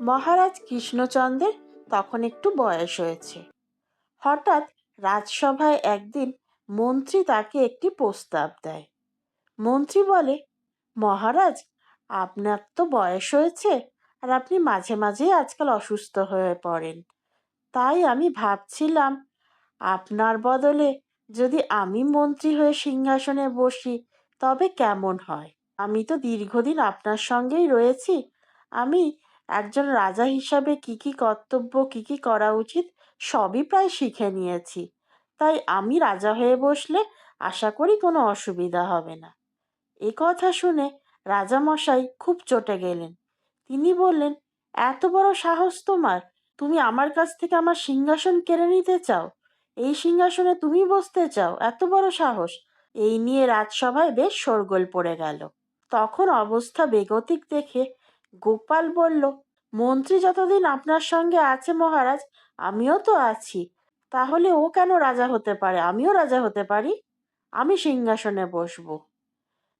মহারাজ কৃষ্ণচন্দ্রের তখন একটু বয়স হয়েছে। হঠাৎ রাজসভায় একদিন মন্ত্রী তাকে একটি প্রস্তাব দেয়। মন্ত্রী বলে, মহারাজ, আপনার তো বয়স হয়েছে আর আপনি মাঝে মাঝেই আজকাল অসুস্থ হয়ে পড়েন। তাই আমি ভাবছিলাম, আপনার বদলে যদি আমি মন্ত্রী হয়ে সিংহাসনে বসি, তবে কেমন হয়? আমি তো দীর্ঘদিন আপনার সঙ্গেই রয়েছি। আমি একজন রাজা হিসাবে কি কি কর্তব্য, কি কি করা উচিত, সবই প্রায় শিখে নিয়েছি। তাই আমি রাজা হয়ে বসলে আশা করি কোনো অসুবিধা হবে না। এ কথা শুনে রাজামশাই খুব চটে গেলেন। তিনি বললেন, এত বড় সাহস তোমার। তুমি আমার কাছ থেকে আমার সিংহাসন কেড়ে নিতে চাও। এই সিংহাসনে তুমি বসতে চাও। এত বড় সাহস। এই নিয়ে রাজসভায় বেশ শোরগোল পড়ে গেল। তখন অবস্থা বেগতিক দেখে গোপাল বলল, মন্ত্রী যতদিন আপনার সঙ্গে আছে মহারাজ, আমিও তো আছি। তাহলে ও কেন রাজা হতে পারে? আমিও রাজা হতে পারি? আমি সিংহাসনে বসবো।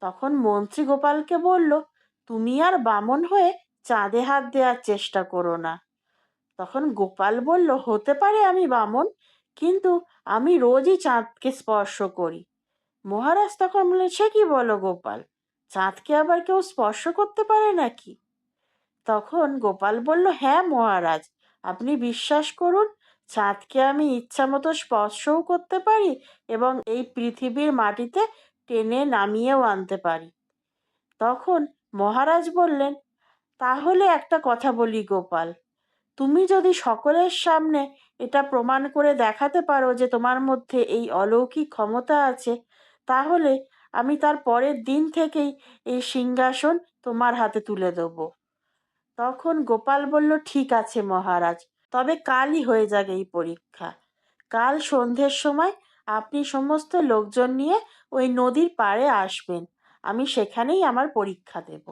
তখন মন্ত্রী গোপালকে বলল, তুমি আর বামন হয়ে চাঁদে হাত দেওয়ার চেষ্টা করো না। তখন গোপাল বলল, হতে পারে আমি বামন, কিন্তু আমি রোজই চাঁদকে স্পর্শ করি। মহারাজ তখন বললেন, সে কি বলো গোপাল? চাঁদকে আবার কেউ স্পর্শ করতে পারে নাকি? তখন গোপাল বলল হ্যাঁ মহারাজ, আপনি বিশ্বাস করুন, চাঁদকে আমি ইচ্ছামতো স্পর্শও করতে পারি এবং এই পৃথিবীর মাটিতে টেনে নামিয়েও আনতে পারি। তখন মহারাজ বললেন, তাহলে একটা কথা বলি গোপাল, তুমি যদি সকলের সামনে এটা প্রমাণ করে দেখাতে পারো যে তোমার মধ্যে এই অলৌকিক ক্ষমতা আছে, তাহলে আমি তার পরের দিন থেকেই এই সিংহাসন তোমার হাতে তুলে দেবো। তখন গোপাল বলল, ঠিক আছে মহারাজ, তবে কালই হয়ে যাক এই পরীক্ষা। কাল সন্ধ্যের সময় আপনি সমস্ত লোকজন নিয়ে ওই নদীর পাড়ে আসবেন। আমি সেখানেই আমার পরীক্ষা দেব।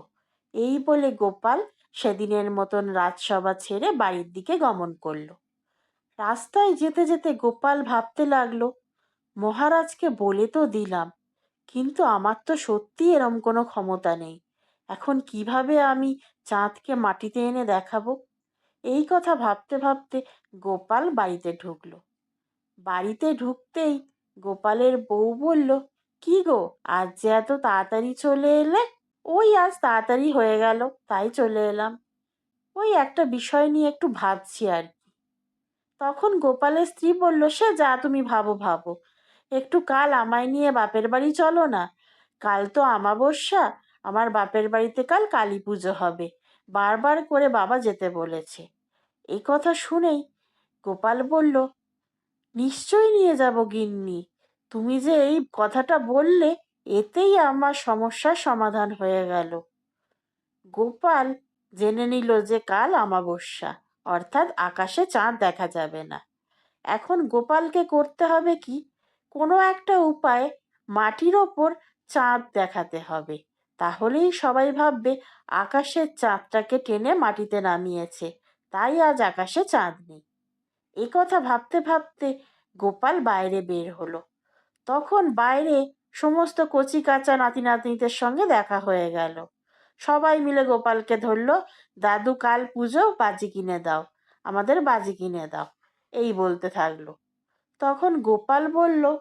এই বলে গোপাল সেদিনের মতন রাজসভা ছেড়ে বাড়ির দিকে গমন করল। রাস্তায় যেতে যেতে গোপাল ভাবতে লাগল, মহারাজকে বলে তো দিলাম, কিন্তু আমার তো সত্যি এরম কোনো ক্ষমতা নেই। এখন কীভাবে আমি চাঁদকে মাটিতে এনে দেখাবো? এই কথা ভাবতে ভাবতে গোপাল বাড়িতে ঢুকল। বাড়িতে ঢুকতেই গোপালের বউ বলল, কি গো, আজ যে এত তাড়াতাড়ি চলে এলে? ওই আজ তাড়াতাড়ি হয়ে গেল, তাই চলে এলাম। ওই একটা বিষয় নিয়ে একটু ভাবছি আর কি। তখন গোপালের স্ত্রী বলল, সে যা তুমি ভাবো ভাবো। একটু কাল আমায় নিয়ে বাপের বাড়ি চলো না। কাল তো আমাবস্যা আমার বাপের বাড়িতে কাল কালী পুজো হবে। বারবার করে বাবা যেতে বলেছে। এই কথা শুনেই গোপাল বলল, নিশ্চয়ই নিয়ে যাব গিন্নি। তুমি যে এই কথাটা বললে, এতেই আমার সমস্যার সমাধান হয়ে গেল। গোপাল জেনে নিল যে কাল আমাবস্যা অর্থাৎ আকাশে চাঁদ দেখা যাবে না। এখন গোপালকে করতে হবে কি? কোনো একটা উপায়ে মাটির ওপর চাঁদ দেখাতে হবে। তাহলেই সবাই ভাববে আকাশের চাঁদটাকে টেনে মাটিতে নামিয়েছে। তাই আজ আকাশে চাঁদ নেই। এ কথা ভাবতে ভাবতে গোপাল বাইরে বের হলো। তখন বাইরে সমস্ত কচি কাঁচা নাতি নাতনিদের সঙ্গে দেখা হয়ে গেল। সবাই মিলে গোপালকে ধরলো, দাদু, কাল পুজো, বাজি কিনে দাও। আমাদের বাজি কিনে দাও। এই বলতে থাকল। তখন গোপাল বলল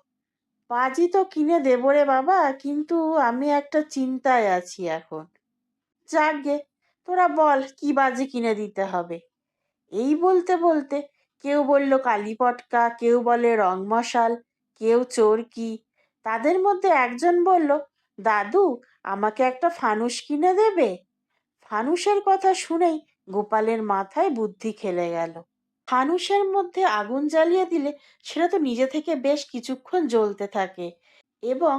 বাজি তো কিনে দেবো রে বাবা, কিন্তু আমি একটা চিন্তায় আছি এখন। যাকগে তোরা বল, কি বাজি কিনে দিতে হবে? এই বলতে বলতে কেউ বলল কালী পটকা, কেউ বলে রং মশাল, কেউ চোরকি। তাদের মধ্যে একজন বলল, দাদু, আমাকে একটা ফানুস কিনে দেবে? ফানুসের কথা শুনেই গোপালের মাথায় বুদ্ধি খেলে গেল। ফানুসের মধ্যে আগুন জ্বালিয়ে দিলে সেটা তো নিজে থেকে বেশ কিছুক্ষণ জ্বলতে থাকে। এবং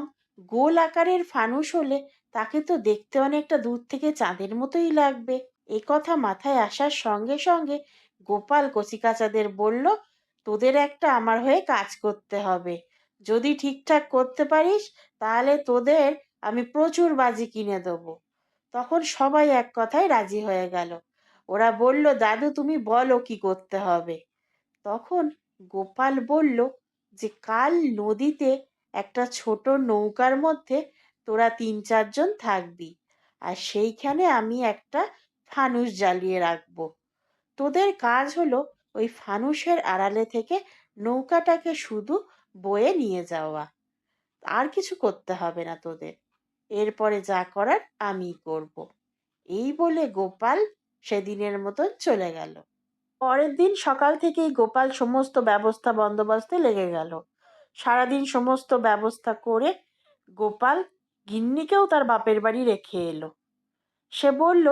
গোল আকারের ফানুস হলে তাকে তো দেখতে অনেকটা দূর থেকে চাঁদের মতোই লাগবে। এ কথা মাথায় আসার সঙ্গে সঙ্গে গোপাল কচিকাচাদের বলল, তোদের একটা আমার হয়ে কাজ করতে হবে। যদি ঠিকঠাক করতে পারিস, তাহলে তোদের আমি প্রচুর বাজি কিনে দেবো। তখন সবাই এক কথায় রাজি হয়ে গেল। ওরা বলল, দাদু, তুমি বলো কি করতে হবে? তখন গোপাল বলল, যে কাল নদীতে একটা ছোট নৌকার মধ্যে তোরা তিন চারজন থাকবি, আর সেইখানে আমি একটা ফানুস জ্বালিয়ে রাখব। তোদের কাজ হলো ওই ফানুসের আড়ালে থেকে নৌকাটাকে শুধু বয়ে নিয়ে যাওয়া। আর কিছু করতে হবে না তোদের। এরপরে যা করার আমি করব। এই বলে গোপাল সেদিনের মতন চলে গেল। পরের দিন সকাল থেকেই গোপাল সমস্ত ব্যবস্থা বন্দোবস্তে লেগে গেল। সারাদিন সমস্ত ব্যবস্থা করে গোপাল গিন্নিকেও তার বাপের বাড়ি রেখে এলো। সে বলল,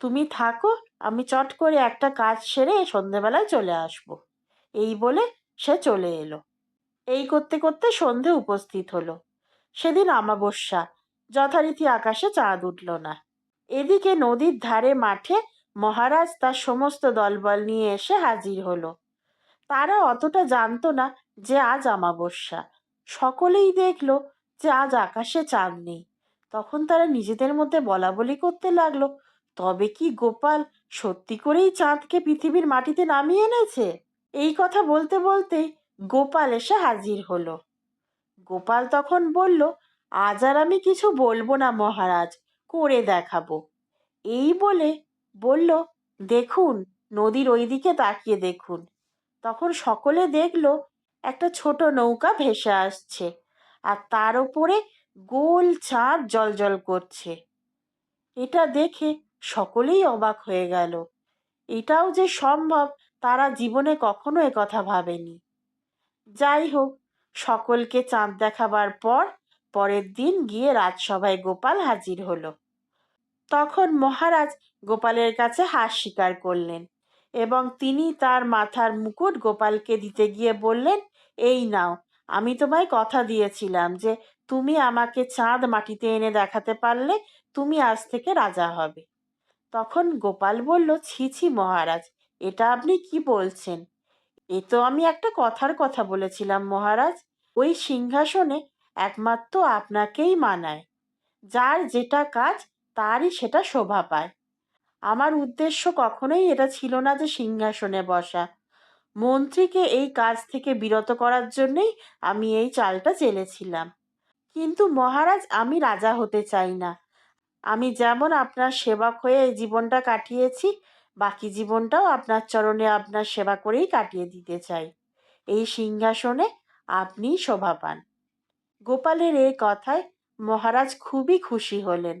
তুমি থাকো, আমি চট করে একটা কাজ সেরে সন্ধেবেলায় চলে আসব। এই বলে সে চলে এলো। এই করতে করতে সন্ধে উপস্থিত হলো। সেদিন অমাবস্যা, যথারীতি আকাশে চাঁদ উঠল না। এদিকে নদীর ধারে মাঠে মহারাজ তার সমস্ত দলবল নিয়ে এসে হাজির হলো। তারা অতটা জানতো না যে আজ অমাবস্যা। সকলেই দেখল যে আজ আকাশে চাঁদ নেই। তখন তারা নিজেদের মধ্যে বলা বলি করতে লাগল, তবে কি গোপাল সত্যি করেই চাঁদকে পৃথিবীর মাটিতে নামিয়ে এনেছে? এই কথা বলতে বলতেই গোপাল এসে হাজির হলো। গোপাল তখন বলল, আজ আর আমি কিছু বলব না মহারাজ, করে দেখাবো। এই বলে বলল, দেখুন, নদীর ওই দিকে তাকিয়ে দেখুন। তখন সকলে দেখল, একটা ছোট নৌকা ভেসে আসছে আর তার ওপরে গোল চাঁদ জলজল করছে। এটা দেখে সকলেই অবাক হয়ে গেল। এটাও যে সম্ভব, তারা জীবনে কখনো কথা ভাবেনি। যাই হোক, সকলকে চাঁদ দেখাবার পর পরের দিন গিয়ে রাজসভায় গোপাল হাজির হলো। তখন মহারাজ গোপালের কাছে হার স্বীকার করলেন এবং তিনি তার মাথার মুকুট গোপালকে দিতে গিয়ে বললেন, এই নাও, আমি তোমায় কথা দিয়েছিলাম যে তুমি আমাকে চাঁদ মাটিতে এনে দেখাতে পারলে তুমি আজ থেকে রাজা হবে। তখন গোপাল বলল, ছি ছি মহারাজ, এটা আপনি কি বলছেন? এ তো আমি একটা কথার কথা বলেছিলাম মহারাজ, ওই সিংহাসনে একমাত্র আপনাকেই মানায়। যার যেটা কাজ তারই সেটা শোভা পায়। আমার উদ্দেশ্য কখনোই এটা ছিল না যে সিংহাসনে বসা। মন্ত্রীকে এই কাজ থেকে বিরত করার জন্যই আমি এই চালটা চেলেছিলাম। কিন্তু মহারাজ, আমি রাজা হতে চাই না। আমি যেমন আপনার সেবক হয়ে এই জীবনটা কাটিয়েছি, বাকি জীবনটাও আপনার চরণে আপনার সেবা করেই কাটিয়ে দিতে চাই। এই সিংহাসনে আপনিই শোভা পান। গোপালের এই কথায় মহারাজ খুবই খুশি হলেন।